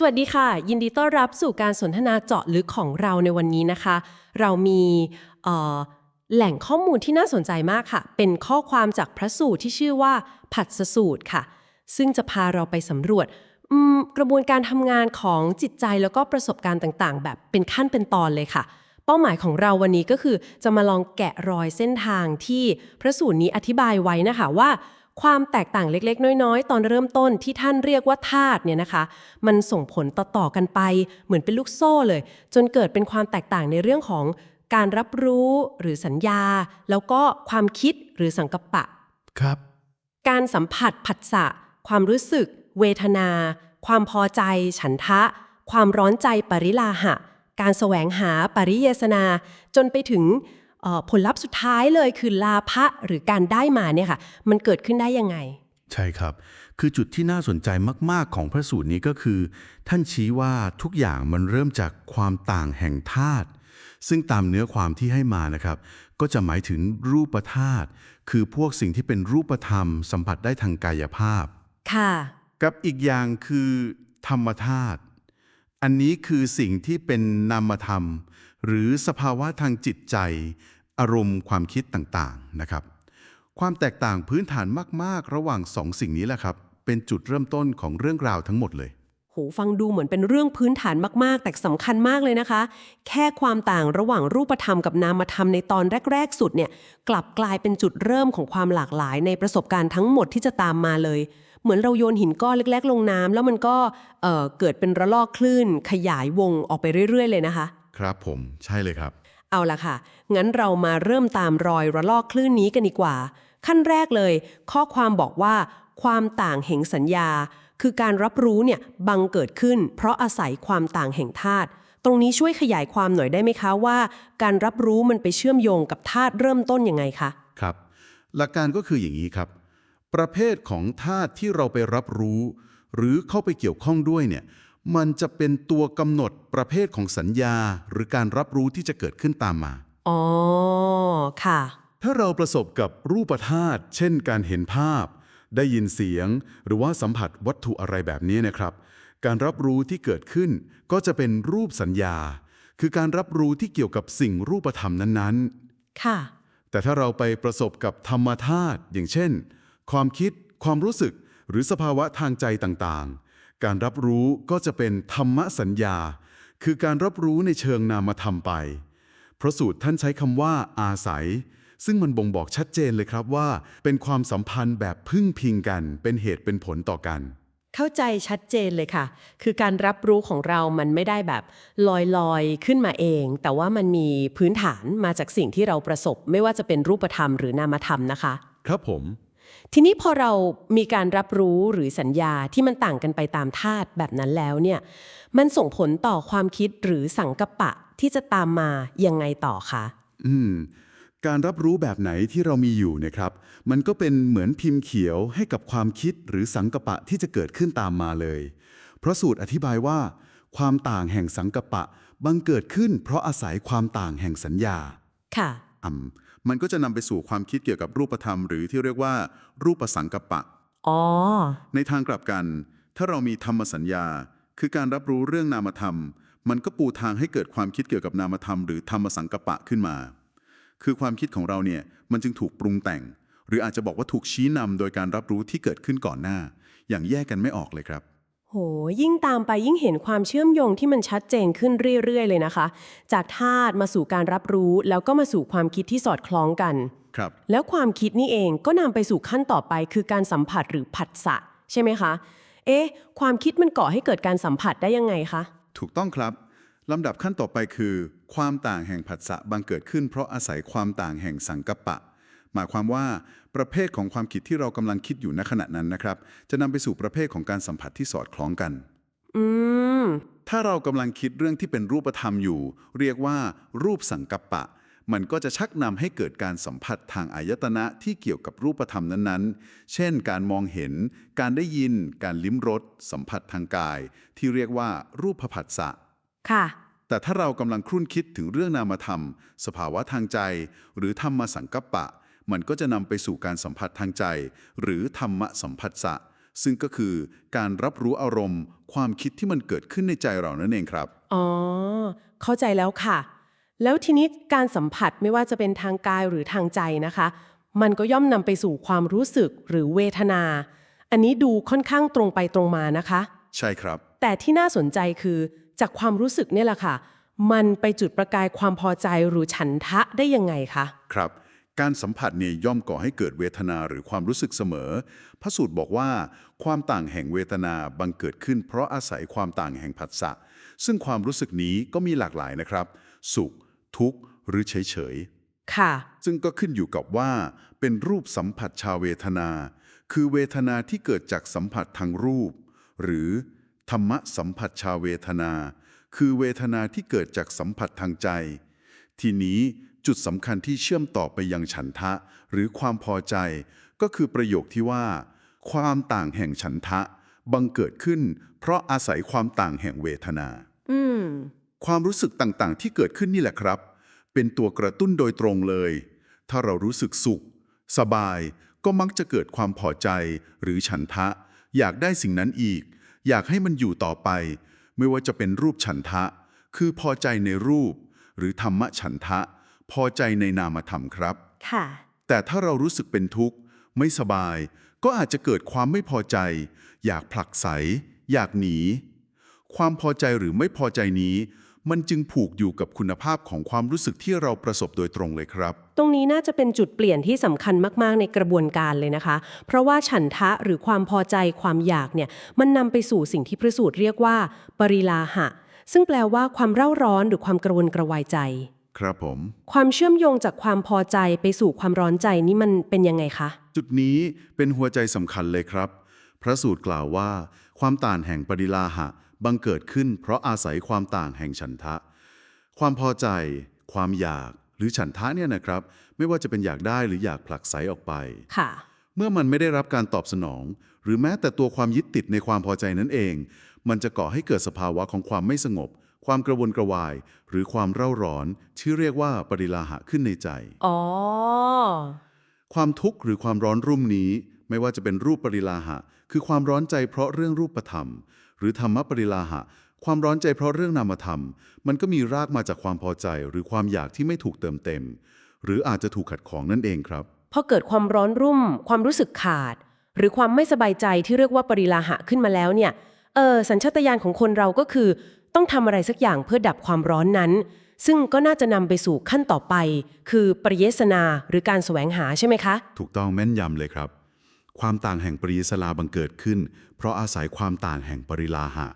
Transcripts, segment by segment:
สวัสดีค่ะ ยินดีต้อนรับสู่การสนทนาเจาะลึกของเราในวันนี้นะคะ เรามีแหล่งข้อมูลที่น่าสนใจมากค่ะ เป็นข้อความจากพระสูตรที่ชื่อว่า ผัสสูตรค่ะ ซึ่งจะพาเราไปสำรวจกระบวนการทำงานของจิตใจแล้วก็ประสบการณ์ต่างๆ แบบเป็นขั้นเป็นตอนเลยค่ะ เป้าหมายของเราวันนี้ก็คือจะมาลองแกะรอยเส้นทางที่พระสูตรนี้อธิบายไว้นะคะว่า ความแตกต่างเล็กๆ น้อยๆ ตอนเริ่มต้นที่ท่านเรียกว่าธาตุเนี่ยนะคะ มันส่งผลต่อๆกันไป เหมือนเป็นลูกโซ่เลย จนเกิดเป็นความแตกต่างในเรื่องของการรับรู้หรือสัญญา แล้วก็ความคิดหรือสังกัปปะ ครับ การสัมผัสผัสสะ ความรู้สึก เวทนา ความพอใจ ฉันทะ ความร้อนใจปริลาหะ การแสวงหาปริเยสนา จนไปถึงเอ่อ ผลลัพธ์สุดท้ายเลยคือลาภะหรือการได้มาเนี่ยค่ะมันเกิดขึ้นได้ยังไง ใช่ครับ คือจุดที่น่าสนใจมาก ๆ ของพระสูตรนี้ก็คือ ท่านชี้ว่าทุกอย่างมันเริ่มจากความต่างแห่งธาตุซึ่งตามเนื้อความที่ให้มานะครับ ก็จะหมายถึงรูปธาตุคือพวกสิ่งที่เป็นรูปธรรม สัมผัสได้ทางกายภาพ ค่ะ กับอีกอย่างคือธรรมธาตุอันนี้คือสิ่งที่เป็นนามธรรม หรือสภาวะทางจิตใจ อารมณ์ความคิดต่างๆนะครับ ความแตกต่างพื้นฐานมากๆ ระหว่างสองสิ่งนี้แหละครับ เป็นจุดเริ่มต้นของเรื่องราวทั้งหมดเลยโหฟังดูเหมือนเป็นเรื่องพื้นฐานมากๆ แต่สำคัญมากเลยนะคะ แค่ความต่างระหว่างรูปธรรมกับนามธรรมในตอนแรก ๆ สุดเนี่ยกลับกลายเป็นจุดเริ่มของความหลากหลาย ในประสบการณ์ทั้งหมดที่จะตามมาเลยเหมือนเราโยนหินก้อนเล็ก ๆ ลงน้ำแล้วมันก็เอ่อเกิดเป็นระลอกคลื่น ขยายวงออกไปเรื่อย ๆ เลยนะคะ ครับผมใช่เลยครับ เอาละค่ะ งั้นเรามาเริ่มตามรอยระลอกคลื่นนี้กันดีกว่า ขั้นแรกเลย ข้อความบอกว่า ความต่างแห่งสัญญา คือการรับรู้เนี่ยบังเกิดขึ้น เพราะอาศัยความต่างแห่งธาตุตรงนี้ช่วยขยายความหน่อยได้ไหมคะว่า การรับรู้มันไปเชื่อมโยงกับธาตุเริ่มต้นยังไงคะครับ หลักการก็คืออย่างนี้ครับ ประเภทของธาตุที่เราไปรับรู้ หรือเข้าไปเกี่ยวข้องด้วยเนี่ย มันจะเป็นตัวกำหนดประเภทของสัญญา หรือการรับรู้ที่จะเกิดขึ้นตามมา อ๋อ ค่ะ ถ้าเราประสบกับรูปธาตุเช่นการเห็นภาพ ได้ยินเสียง หรือว่าสัมผัสวัตถุอะไรแบบนี้นะครับ การรับรู้ที่เกิดขึ้นก็จะเป็นรูปสัญญา คือการรับรู้ที่เกี่ยวกับสิ่งรูปธรรมนั้นๆ ค่ะ แต่ถ้าเราไปประสบกับธรรมธาตุอย่างเช่น ความคิด ความรู้สึก หรือสภาวะทางใจต่างๆ การรับรู้ก็จะเป็นธรรมสัญญา คือการรับรู้ในเชิงนามธรรมไป พระสูตรท่านใช้คำว่าอาศัย ซึ่งมันบ่งบอกชัดเจนเลยครับว่า เป็นความสัมพันธ์แบบพึ่งพิงกัน เป็นเหตุเป็นผลต่อกันเข้าใจชัดเจนเลยค่ะ คือการรับรู้ของเรามันไม่ได้แบบลอยๆ ขึ้นมาเอง แต่ว่ามันมีพื้นฐานมาจากสิ่งที่เราประสบ ไม่ว่าจะเป็นรูปธรรมหรือนามธรรมนะคะ ครับผม ทีนี้พอเรามีการรับรู้หรือสัญญาที่มันต่างกันไปตามธาตุแบบนั้นแล้วเนี่ยมันส่งผลต่อความคิดหรือสังกปะที่จะตามมายังไงต่อคะอืมการรับรู้แบบไหนที่เรามีอยู่เนะครับ มันก็เป็นเหมือนพิมพ์เขียวให้กับความคิดหรือสังกปะที่จะเกิดขึ้นตามมาเลย เพราะสูตรอธิบายว่า ความต่างแห่งสังกปะบังเกิดขึ้น เพราะอาศัยความต่างแห่งสัญญา ค่ะอ่ำ มันก็จะนำไปสู่ความคิดเกี่ยวกับรูปธรรม หรือที่เรียกว่า รูปสังกปะ อ๋อ ในทางกลับกัน ถ้าเรามีธรรมสัญญา คือการรับรู้เรื่องนามธรรม มันก็ปูทางให้เกิดความคิดเกี่ยวกับนามธรรม หรือธรรมสังกปะขึ้นมา คือความคิดของเราเนี่ยมันจึงถูกปรุงแต่ง หรืออาจจะบอกว่าถูกชี้นำโดยการรับรู้ที่เกิดขึ้นก่อนหน้า อย่างแยกกันไม่ออกเลยครับ โห ยิ่งตามไปยิ่งเห็นความเชื่อมโยงที่มันชัดเจนขึ้นเรื่อย ๆ เลยนะคะ จากธาตุมาสู่การรับรู้แล้วก็มาสู่ความคิดที่สอดคล้องกัน ครับ แล้วความคิดนี่เองก็นำไปสู่ขั้นต่อไปคือการสัมผัสหรือผัสสะใช่ไหมคะ เอ๊ะ ความคิดมันก่อให้เกิดการสัมผัสได้ยังไงคะ ถูกต้องครับ ลำดับขั้นต่อไปคือ ความต่างแห่งผัสสะบังเกิดขึ้นเพราะอาศัยความต่างแห่งสังกปปะ หมายความว่า ประเภทของความคิดที่เรากำลังคิดอยู่ณขณะนั้นนะครับ จะนำไปสู่ประเภทของการสัมผัสที่สอดคล้องกัน อืม ถ้าเรากำลังคิดเรื่องที่เป็นรูปธรรมอยู่ เรียกว่า รูปสังกัปปะ มันก็จะชักนำให้เกิดการสัมผัสทางอายตนะที่เกี่ยวกับรูปธรรมนั้นๆ เช่น การมองเห็น การได้ยิน การลิ้มรส สัมผัสทางกาย ที่เรียกว่า รูปผัสสะ ค่ะ แต่ถ้าเรากำลังครุ่นคิดถึงเรื่องนามธรรม สภาวะทางใจ หรือธรรมสังกัปปะ มันก็จะนำไปสู่การสัมผัสทางใจ หรือธรรมสัมผัสสะ ซึ่งก็คือการรับรู้อารมณ์ ความคิดที่มันเกิดขึ้นในใจเรานั่นเองครับ อ๋อ เข้าใจแล้วค่ะ แล้วทีนี้การสัมผัสไม่ว่าจะเป็นทางกายหรือทางใจนะคะ มันก็ย่อมนำไปสู่ความรู้สึกหรือเวทนา อันนี้ดูค่อนข้างตรงไปตรงมานะคะ ใช่ครับ แต่ที่น่าสนใจคือจากความรู้สึกเนี่ยแหละค่ะ มันไปจุดประกายความพอใจหรือฉันทะได้ยังไงคะ ครับ การสัมผัสเนี่ยย่อมก่อให้เกิดเวทนาหรือความรู้สึกเสมอ พระสูตรบอกว่า ความต่างแห่งเวทนาบังเกิดขึ้น เพราะอาศัยความต่างแห่งผัสสะ ซึ่งความรู้สึกนี้ก็มีหลากหลายนะครับ สุข ทุกข์หรือเฉยๆค่ะ ซึ่งก็ขึ้นอยู่กับว่า เป็นรูปสัมผัสชาเวทนา คือเวทนาที่เกิดจากสัมผัสทางรูป หรือธรรมะสัมผัสชาเวทนา คือเวทนาที่เกิดจากสัมผัสทางใจ ทีนี้ จุดสำคัญที่เชื่อมต่อไปยังฉันทะ หรือความพอใจ ก็คือประโยคที่ว่า ความต่างแห่งฉันทะ บังเกิดขึ้น เพราะอาศัยความต่างแห่งเวทนาอืมความรู้สึกต่างๆ ที่เกิดขึ้นนี่แหละครับ เป็นตัวกระตุ้นโดยตรงเลย ถ้าเรารู้สึกสุข สบาย ก็มักจะเกิดความพอใจ หรือฉันทะ อยากได้สิ่งนั้นอีก อยากให้มันอยู่ต่อไป ไม่ว่าจะเป็นรูปฉันทะ คือพอใจในรูป หรือธรรมะฉันทะ พอใจในนามธรรมครับ ค่ะ แต่ถ้าเรารู้สึกเป็นทุกข์ ไม่สบาย ก็อาจจะเกิดความไม่พอใจ อยากผลักไส อยากหนี ความพอใจหรือไม่พอใจนี้ มันจึงผูกอยู่กับคุณภาพของความรู้สึกที่เราประสบโดยตรงเลยครับ ตรงนี้น่าจะเป็นจุดเปลี่ยนที่สำคัญมาก ๆ ในกระบวนการเลยนะคะ เพราะว่าฉันทะหรือความพอใจความอยากเนี่ย มันนำไปสู่สิ่งที่พระสูตรเรียกว่า ปริลาหะ ซึ่งแปลว่าความเร่าร้อนหรือความกระวนกระวายใจ ครับผม ความเชื่อมโยงจากความพอใจไปสู่ความร้อนใจนี่มันเป็นยังไงคะ จุดนี้เป็นหัวใจสำคัญเลยครับ พระสูตรกล่าวว่า ความต่างแห่งปริลาหะ บังเกิดขึ้น เพราะอาศัยความต่างแห่งฉันทะ ความพอใจ ความอยาก หรือฉันทะเนี่ยนะครับ ไม่ว่าจะเป็นอยากได้หรืออยากผลักไสออกไป ค่ะ เมื่อมันไม่ได้รับการตอบสนอง หรือแม้แต่ตัวความยึดติดในความพอใจนั่นเอง มันจะก่อให้เกิดสภาวะของความไม่สงบ ความกระวนกระวาย หรือความเร่าร้อนที่เรียกว่าปริลาหะขึ้นในใจ อ๋อ ความทุกข์หรือความร้อนรุ่มนี้ ไม่ว่าจะเป็นรูปปริลาหะ คือความร้อนใจเพราะเรื่องรูปธรรม หรือธรรมปริลาหะ ความร้อนใจเพราะเรื่องนามธรรม มันก็มีรากมาจากความพอใจ หรือความอยากที่ไม่ถูกเติมเต็ม หรืออาจจะถูกขัดของนั่นเองครับพอเกิดความร้อนรุ่ม ความรู้สึกขาด หรือความไม่สบายใจที่เรียกว่าปริลาหะขึ้นมาแล้วเนี่ยเออสัญชาตญาณของคนเราก็คือ ต้องทำอะไรสักอย่างเพื่อดับความร้อนนั้น ซึ่งก็น่าจะนำไปสู่ขั้นต่อไป คือปริเยสนาหรือการแสวงหาใช่ไหมคะ ถูกต้องแม่นยำเลยครับ ความต่างแห่งปริยสลาบังเกิดขึ้น เพราะอาศัยความต่างแห่งปริลาหะ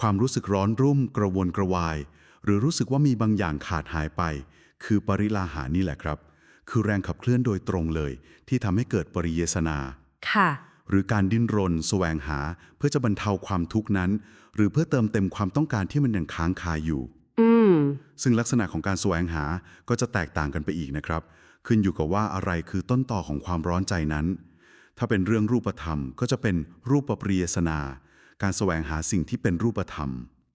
ความรู้สึกร้อนรุ่ม กระวนกระวาย หรือรู้สึกว่ามีบางอย่างขาดหายไป คือปริลาหานี่แหละครับ คือแรงขับเคลื่อนโดยตรงเลย ที่ทำให้เกิดปริเยสนา ค่ะ หรือการดิ้นรน แสวงหา เพื่อจะบรรเทาความทุกข์นั้น หรือเพื่อเติมเต็มความต้องการที่มันยังค้างคาอยู่ อืม ซึ่งลักษณะของการแสวงหาก็จะแตกต่างกันไปอีกนะครับ ขึ้นอยู่กับว่าอะไรคือต้นต่อของความร้อนใจนั้น ถ้าเป็นเรื่องรูปธรรมก็จะเป็นรูปปริยสนา การแสวงหาสิ่งที่เป็นรูปธรรม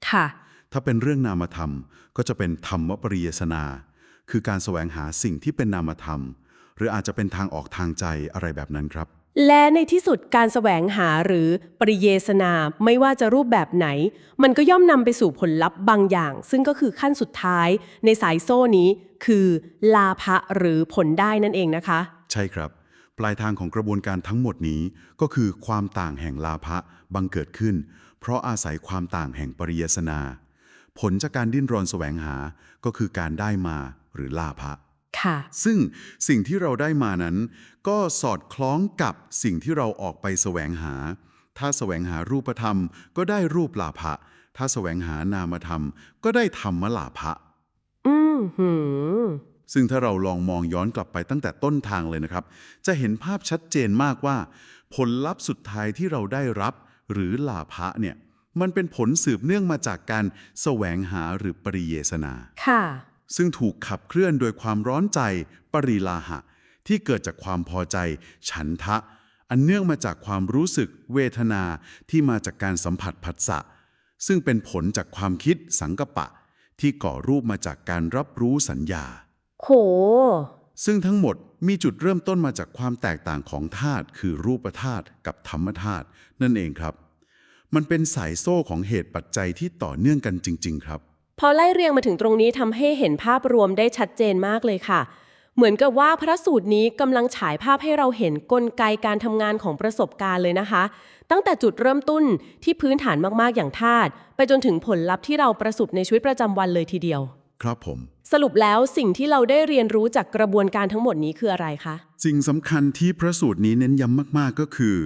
ค่ะ ถ้าเป็นเรื่องนามธรรม ก็จะเป็นธรรมปริยสนา คือการแสวงหาสิ่งที่เป็นนามธรรม หรืออาจจะเป็นทางออกทางใจอะไรแบบนั้นครับ และในที่สุดการแสวงหาหรือปริเยสนาไม่ว่าจะรูปแบบไหน มันก็ย่อมนำไปสู่ผลลัพธ์บางอย่าง ซึ่งก็คือขั้นสุดท้ายในสายโซ่นี้ คือลาภะหรือผลได้นั่นเองนะคะ ใช่ครับ ปลายทางของกระบวนการทั้งหมดนี้ก็คือความต่างแห่งลาภะบังเกิดขึ้น เพราะอาศัยความต่างแห่งปริยสนา ผลจากการดิ้นรนแสวงหาก็คือการได้มาหรือลาภะ ค่ะ ซึ่งสิ่งที่เราได้มานั้น ก็สอดคล้องกับสิ่งที่เราออกไปแสวงหา ถ้าแสวงหารูปธรรม ก็ได้รูปลาภะถ้าแสวงหานามธรรม ก็ได้ธรรมลาภะอืมหืมซึ่งถ้าเราลองมองย้อนกลับไปตั้งแต่ต้นทางเลยนะครับ จะเห็นภาพชัดเจนมากว่า ผลลัพธ์สุดท้ายที่เราได้รับ หรือลาภะเนี่ย มันเป็นผลสืบเนื่องมาจากการแสวงหาหรือปริเยสนา ค่ะ ซึ่งถูกขับเคลื่อนโดยความร้อนใจ ปริลาหะ ที่เกิดจากความพอใจ ฉันทะ อันเนื่องมาจากความรู้สึก เวทนาที่มาจากการสัมผัสผัสสะ ซึ่งเป็นผลจากความคิดสังกปะ ที่ก่อรูปมาจากการรับรู้สัญญา โห ซึ่งทั้งหมดมีจุดเริ่มต้นมาจากความแตกต่างของธาตุคือรูปธาตุกับธรรมธาตุนั่นเองครับ มันเป็นสายโซ่ของเหตุปัจจัยที่ต่อเนื่องกันจริง ๆ ครับ พอไล่เรียงมาถึงตรงนี้ทำให้เห็นภาพรวมได้ชัดเจนมากเลยค่ะ เหมือนกับว่าพระสูตรนี้กำลังฉายภาพให้เราเห็นกลไกการทำงานของประสบการณ์เลยนะคะ ตั้งแต่จุดเริ่มต้นที่พื้นฐานมากๆอย่างธาตุไปจนถึงผลลัพธ์ที่เราประสบในชีวิตประจำวันเลยทีเดียว ครับผม สรุปแล้วสิ่งที่เราได้เรียนรู้จากกระบวนการทั้งหมดนี้คืออะไรคะสิ่งสำคัญที่พระสูตรนี้เน้นย้ำมาก ๆ ก็คือ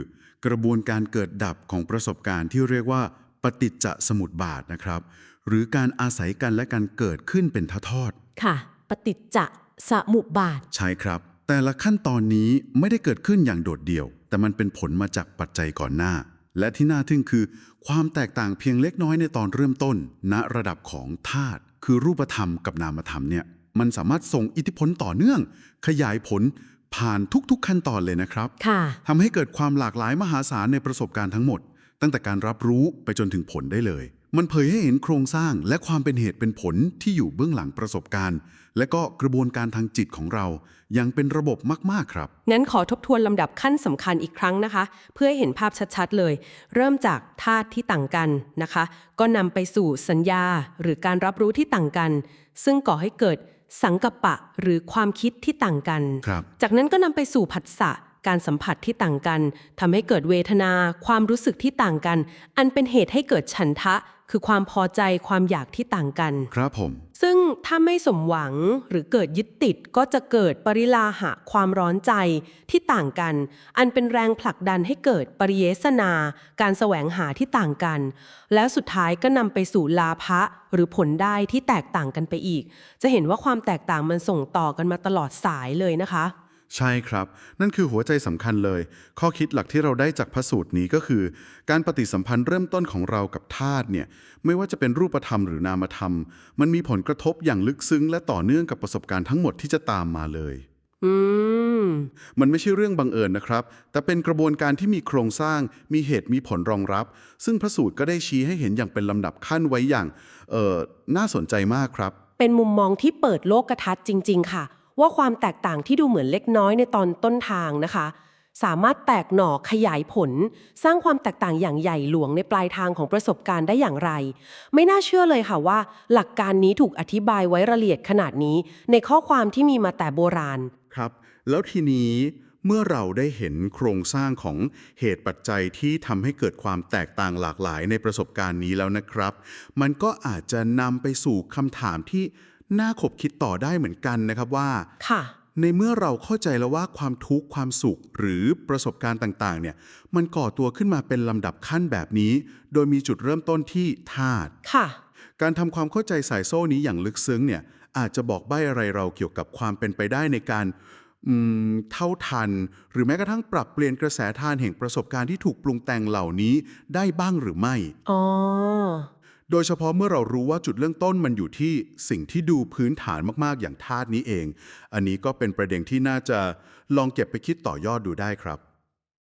กระบวนการเกิดดับของประสบการณ์ที่เรียกว่าปฏิจจสมุปบาทนะครับ หรือการอาศัยกันและการเกิดขึ้นเป็นทอด ค่ะ ปฏิจจสมุปบาทๆใช่ครับ แต่ละขั้นตอนนี้ไม่ได้เกิดขึ้นอย่างโดดเดี่ยว แต่มันเป็นผลมาจากปัจจัยก่อนหน้า และที่น่าทึ่งคือ ความแตกต่างเพียงเล็กน้อยในตอนเริ่มต้น ณระดับของธาตุคือรูปธรรมกับนามธรรมเนี่ยมันสามารถส่งอิทธิพลต่อเนื่อง ขยายผลผ่านทุกๆขั้นตอนเลยนะครับค่ะ ทำให้เกิดความหลากหลายมหาศาลในประสบการณ์ทั้งหมด ตั้งแต่การรับรู้ไปจนถึงผลได้เลย มันเผยให้เห็นโครงสร้างและความเป็นเหตุเป็นผลที่อยู่เบื้องหลังประสบการณ์ และก็กระบวนการทางจิตของเราอยังเป็นระบบมาก ๆ ครับ งั้นขอทบทวนลำดับขั้นสำคัญอีกครั้งนะคะ เพื่อให้เห็นภาพชัด ๆ เลย เริ่มจากธาตุที่ต่างกันนะคะ ก็นำไปสู่สัญญาหรือการรับรู้ที่ต่างกัน ซึ่งก่อให้เกิดสังกัปปะหรือความคิดที่ต่างกันครับจากนั้นก็นำไปสู่ผัสสะ การสัมผัสที่ต่างกันทำให้เกิดเวทนา ความรู้สึกที่ต่างกัน อันเป็นเหตุให้เกิดฉันทะ คือความพอใจความอยากที่ต่างกัน ครับผม ซึ่งถ้าไม่สมหวังหรือเกิดยึดติดก็จะเกิดปริลาหะความร้อนใจที่ต่างกัน อันเป็นแรงผลักดันให้เกิดปริเยสนา การแสวงหาที่ต่างกัน แล้วสุดท้ายก็นำไปสู่ลาภะหรือผลได้ที่แตกต่างกันไปอีก จะเห็นว่าความแตกต่างมันส่งต่อกันมาตลอดสายเลยนะคะ ใช่ครับ นั่นคือหัวใจสำคัญเลย ข้อคิดหลักที่เราได้จากพระสูตรนี้ก็คือ การปฏิสัมพันธ์เริ่มต้นของเรากับธาตุเนี่ยไม่ว่าจะเป็นรูปธรรมหรือนามธรรม มันมีผลกระทบอย่างลึกซึ้ง และต่อเนื่องกับประสบการณ์ทั้งหมดที่จะตามมาเลยอืมมันไม่ใช่เรื่องบังเอิญนะครับ แต่เป็นกระบวนการที่มีโครงสร้าง มีเหตุมีผลรองรับ ซึ่งพระสูตรก็ได้ชี้ให้เห็นอย่างเป็นลำดับขั้นไว้อย่างเอ่อน่าสนใจมากครับ เป็นมุมมองที่เปิดโลกทัศน์จริง ๆ ค่ะ ว่าความแตกต่างที่ดูเหมือนเล็กน้อยในตอนต้นทางนะคะ สามารถแตกหน่อขยายผล สร้างความแตกต่างอย่างใหญ่หลวงในปลายทางของประสบการณ์ได้อย่างไร ไม่น่าเชื่อเลยค่ะว่า หลักการนี้ถูกอธิบายไว้ละเอียดขนาดนี้ ในข้อความที่มีมาแต่โบราณครับ แล้วทีนี้เมื่อเราได้เห็นโครงสร้างของเหตุปัจจัยที่ทำให้เกิดความแตกต่างหลากหลายในประสบการณ์นี้แล้วนะครับ มันก็อาจจะนำไปสู่คำถามที่ น่าขบคิดต่อได้เหมือนกันนะครับว่า ค่ะ ในเมื่อเราเข้าใจแล้วว่าความทุกข์ความสุขหรือประสบการณ์ต่างๆ เนี่ยมันก่อตัวขึ้นมาเป็นลำดับขั้นแบบนี้ โดยมีจุดเริ่มต้นที่ธาตุค่ะ การทำความเข้าใจสายโซ่นี้อย่างลึกซึ้งเนี่ยอาจจะบอกใบ้อะไรเราเกี่ยวกับความเป็นไปได้ในการอืมเท่าทัน หรือแม้กระทั่งปรับเปลี่ยนกระแสทานแห่งประสบการณ์ที่ถูกปรุงแต่งเหล่านี้ได้บ้างหรือไม่ อ๋อ โดยเฉพาะเมื่อเรารู้ว่าจุดเริ่มต้นมันอยู่ที่สิ่งที่ดูพื้นฐานมากๆ อย่างธาตุนี้เอง อันนี้ก็เป็นประเด็นที่น่าจะลองเก็บไปคิดต่อยอดดูได้ครับ